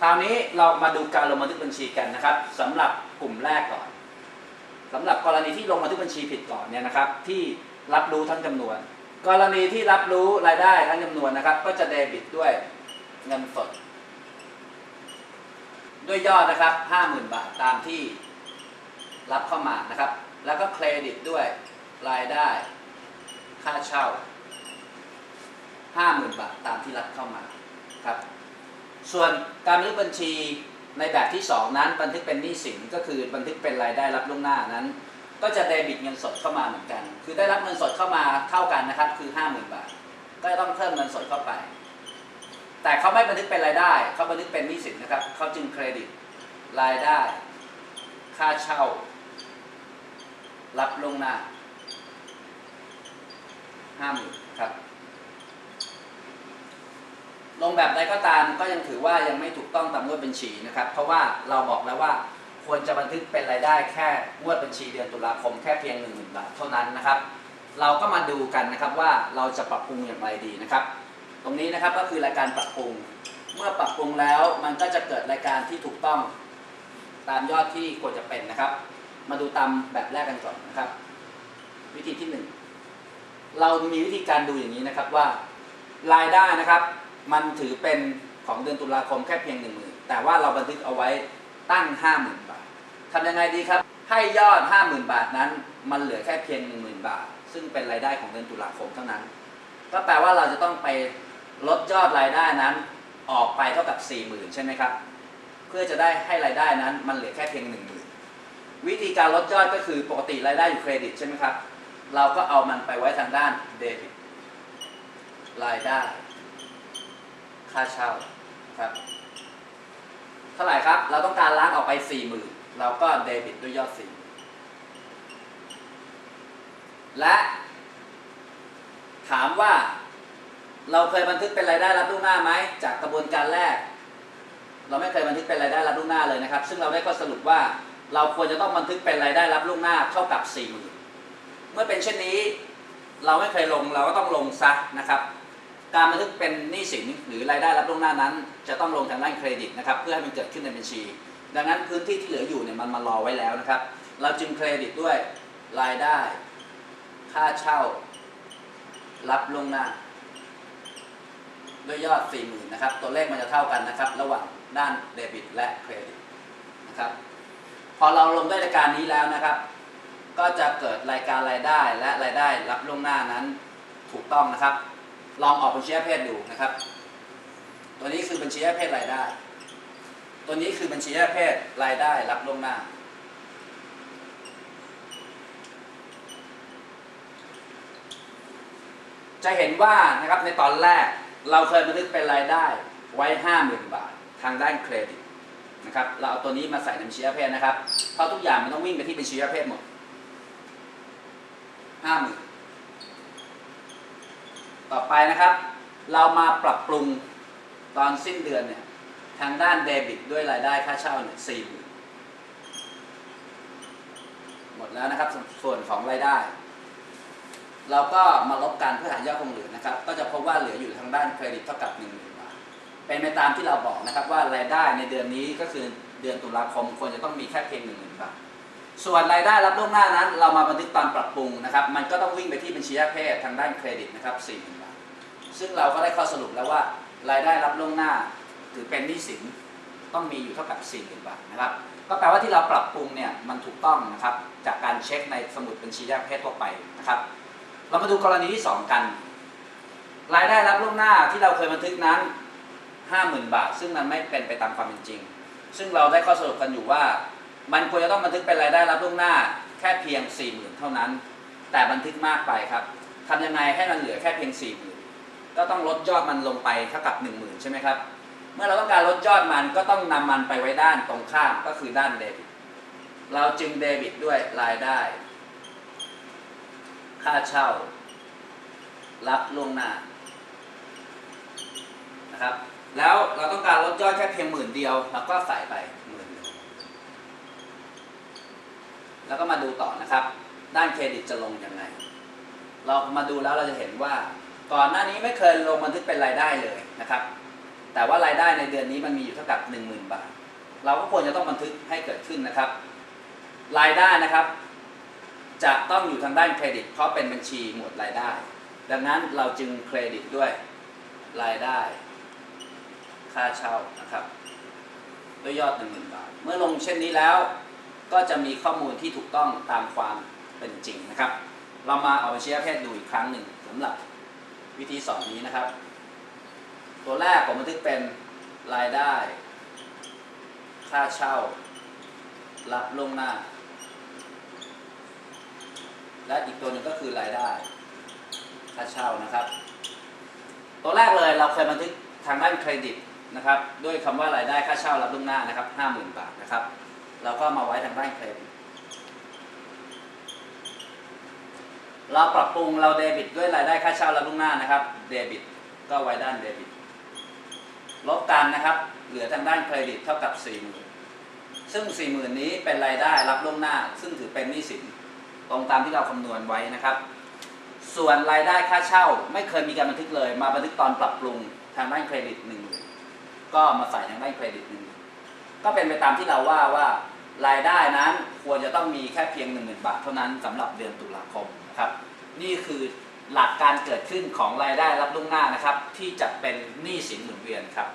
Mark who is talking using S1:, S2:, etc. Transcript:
S1: คราวนี้เรามาดูการลงบันทึกบัญชีกันนะครับสำหรับกลุ่มแรกก่อนสำหรับกรณีที่ลงบันทึกบัญชีผิดก่อนเนี่ยนะครับ ที่รับรู้ทั้งจำนวน กรณีที่รับรู้รายได้ทั้งจำนวนนะครับ ก็จะเดบิตด้วยเงินสดด้วยยอดนะครับ 50,000 บาทตามที่รับเข้ามานะครับ แล้วก็เครดิตด้วยรายได้ ค่าเช่า 50,000 บาทตามที่รับเข้ามาครับ ส่วนการบันทึกบัญชีในแบบที่ 2 นั้น บันทึกเป็นหนี้สินก็คือบันทึกเป็นรายได้รับล่วงหน้านั้น ก็จะเดบิตเงินสดเข้ามาเหมือนกัน คือได้รับเงินสดเข้ามาเท่ากันนะครับ คือ 50,000 บาท ก็จะต้องเพิ่มเงินสดเข้าไป แต่เขาไม่บันทึกเป็นรายได้ เขาบันทึกเป็นหนี้สินนะครับ เขาจึงเครดิตรายได้ ค่าเช่า รับล่วงหน้า50,000ครับ ลงแบบใดก็ตามก็ยังถือว่ายังไม่ถูกต้องตามงวดบัญชีนะครับ เพราะว่าเราบอกแล้วว่าควรจะบันทึกเป็นรายได้แค่งวดบัญชีเดือนตุลาคมแค่เพียง1 0,000บาทเท่านั้นนะครับ เราก็มาดูกันนะครับว่าเราจะปรับปรุงอย่างไรดีนะครับ ตรงนี้นะครับก็คือรายการปรับปรุง เมื่อปรับปรุงแล้วมันก็จะเกิดรายการที่ถูกต้องตามยอดที่ควรจะเป็นนะครับ มาดูตามแบบแรกกันก่อนนะครับ วิธีที่หนึ่งเรามีวิธีการดูอย่างนี้นะครับว่ารายได้นะครับ มันถือเป็นของเดือนตุลาคมแค่เพียงหนึ่งหมื่นแต่ว่าเราบันทึกเอาไว้ตั้งห้าหมื่นบาททำยังไงดีครับ ให้ยอดห้าหมื่นบาทนั้น มันเหลือแค่เพียงหนึ่งหมื่นบาท ซึ่งเป็นรายได้ของเดือนตุลาคมเท่านั้น ก็แปลว่าเราจะต้องไปลดยอดรายได้นั้น ออกไปเท่ากับ4 0,000ใช่ไหมครับ เพื่อจะได้ให้รายได้นั้น มันเหลือแค่เพียง1 0,000วิธีการลดยอดก็คือปกติรายได้อยู่เครดิตใช่ไหมครับ เราก็เอามันไปไว้ทางด้านเดบิตรายได้ ค่าเช่าครับเท่าไหร่ครับ เราต้องการล้างออกไป40,000เราก็เดบิตด้วยยอด4และถามว่าเราเคยบันทึกเป็นรายได้รับล่วงหน้าไหมจากกระบวนการแรก เราไม่เคยบันทึกเป็นรายได้รับล่วงหน้าเลยนะครับ ซึ่งเราได้ข้อสรุปว่าเราควรจะต้องบันทึกเป็นรายได้รับล่วงหน้าเท่ากับ4 0,000เมื่อเป็นเช่นนี้ เราไม่เคยลงเราก็ต้องลงซะนะครับ การบันทึกเป็นหนี้สินหรือรายได้รับล่วงหน้านั้น จะต้องลงทางด้านเครดิตนะครับเพื่อให้มันเกิดขึ้นในบัญชี ดังนั้นพื้นที่ที่เหลืออยู่เนี่ยมันมารอไว้แล้วนะครับ เราจึงเครดิตด้วยรายได้ ค่าเช่า รับล่วงหน้า ด้วยยอด 40,000นะครับตัวเลขมันจะเท่ากันนะครับ ระหว่างด้านเดบิต และเครดิตนะครับพอเราลงด้วยรายการนี้แล้วนะครับ ก็จะเกิดรายการรายได้และรายได้รับล่วงหน้านั้นถูกต้องนะครับ ลองออกบัญชีประเภทดูนะครับ ตัวนี้คือบัญชีประเภทรายได้ ตัวนี้คือบัญชีประเภทรายได้รับล่วงหน้า จะเห็นว่านะครับในตอนแรกเราเคยบันทึกเป็นรายได้ไว้ 50,000 บาททางด้านเครดิตนะครับเราเอาตัวนี้มาใส่ในบัญชีประเภทนะครับเพราะทุกอย่างมันต้องวิ่งไปที่บัญชีประเภทหมด50,000 ต่อไปนะครับ เรามาปรับปรุงตอนสิ้นเดือนเนี่ยทางด้านเดบิตด้วยรายได้ค่าเช่าเนี่ยสี่หมื่นหมดแล้วนะครับส่วนของรายได้ เราก็มาลบกันเพื่อหายอดคงเหลือนะครับ ก็จะพบว่าเหลืออยู่ทางด้านเครดิตเท่ากับ1 0,000บาทเป็นไปตามที่เราบอกนะครับว่ารายได้ในเดือนนี้ก็คือเดือนตุลาคมควรจะต้องมีแค่เพียง1 0,000บาท ส่วนรายได้รับล่วงหน้านั้น เรามาบันทึกตอนปรับปรุงนะครับ มันก็ต้องวิ่งไปที่บัญชีประเภททางด้านเครดิตนะครับ40,000บาทซึ่งเราก็ได้ข้อสรุปแล้วว่ารายได้รับล่วงหน้าถือเป็นหนี้สินต้องมีอยู่เท่ากับ40,000บาทนะครับ ก็แปลว่าที่เราปรับปรุงเนี่ยมันถูกต้องนะครับจากการเช็คในสมุดบัญชีประเภททั่วไปนะครับ เรามาดูกรณีที่ 2 กัน รายได้รับล่วงหน้าที่เราเคยบันทึกนั้น 50,000 บาท ซึ่งมันไม่เป็นไปตามความเป็นจริง ซึ่งเราได้ข้อสรุปกันอยู่ว่า มันควรจะต้องบันทึกเป็นรายได้รับล่วงหน้าแค่เพียง40,000เท่านั้น แต่บันทึกมากไปครับทำยังไงให้มันเหลือแค่เพียง40,000ก็ต้องลดยอดมันลงไปเท่ากับ 10,000 ใช่ไหมครับ เมื่อเราต้องการลดยอดมันก็ต้องนำมันไปไว้ด้านตรงข้ามก็คือด้านเดบิต เราจึงเดบิตด้วยรายได้ ค่าเช่า รับล่วงหน้านะครับ แล้วเราต้องการลดยอดแค่เพียงหมื่นเดียวเราก็ใส่ไปหมื่น แล้วก็มาดูต่อนะครับ ด้านเครดิตจะลงยังไง เรามาดูแล้วเราจะเห็นว่า ก่อนหน้านี้ไม่เคยลงบันทึกเป็นรายได้เลยนะครับ แต่ว่ารายได้ในเดือนนี้มันมีอยู่เท่ากับ 10,000 บาท เราก็ควรจะต้องบันทึกให้เกิดขึ้นนะครับ รายได้นะครับ จะต้องอยู่ทางด้านเครดิต เพราะเป็นบัญชีหมวดรายได้ ดังนั้นเราจึงเครดิตด้วยรายได้ ค่าเช่านะครับด้วยยอด 10,000 บาท เมื่อลงเช่นนี้แล้ว ก็จะมีข้อมูลที่ถูกต้องตามความเป็นจริงนะครับ เรามาเอาบัญชีประเภทดูอีกครั้งหนึ่งสำหรับวิธีสอนนี้นะครับ ตัวแรกผมบันทึกเป็นรายได้ ค่าเช่า รับล่วงหน้า และอีกตัวหนึ่งก็คือรายได้ ค่าเช่านะครับ ตัวแรกเลยเราเคยบันทึกทางด้านเครดิตนะครับ ด้วยคำว่ารายได้ค่าเช่ารับล่วงหน้านะครับ 50,000 บาทนะครับ เราก็มาไว้ทางด้านเครดิตเราปรับปรุงเราเดบิตด้วยรายได้ค่าเช่ารับล่วงหน้านะครับ เดบิตก็ไว้ด้านเดบิต ลบกันนะครับ เหลือทางด้านเครดิตเท่ากับ 40,000 ซึ่ง 40,000 นี้เป็นรายได้รับล่วงหน้า ซึ่งถือเป็นหนี้สินตรงตามที่เราคำนวณไว้นะครับ ส่วนรายได้ค่าเช่าไม่เคยมีการบันทึกเลย มาบันทึกตอนปรับปรุงทางด้านเครดิตหนึ่งก็มาใส่ทางด้านเครดิตหนึ่ง ก็เป็นไปตามที่เราว่าว่ารายได้นั้นควรจะต้องมีแค่เพียง 1 0,000 บาทเท่านั้นสำหรับเดือนตุลาคมนะครับนี่คือหลักการเกิดขึ้นของรายได้รับล่วงหน้านะครับ ที่จะเป็นหนี้สินหมุนเวียนครับ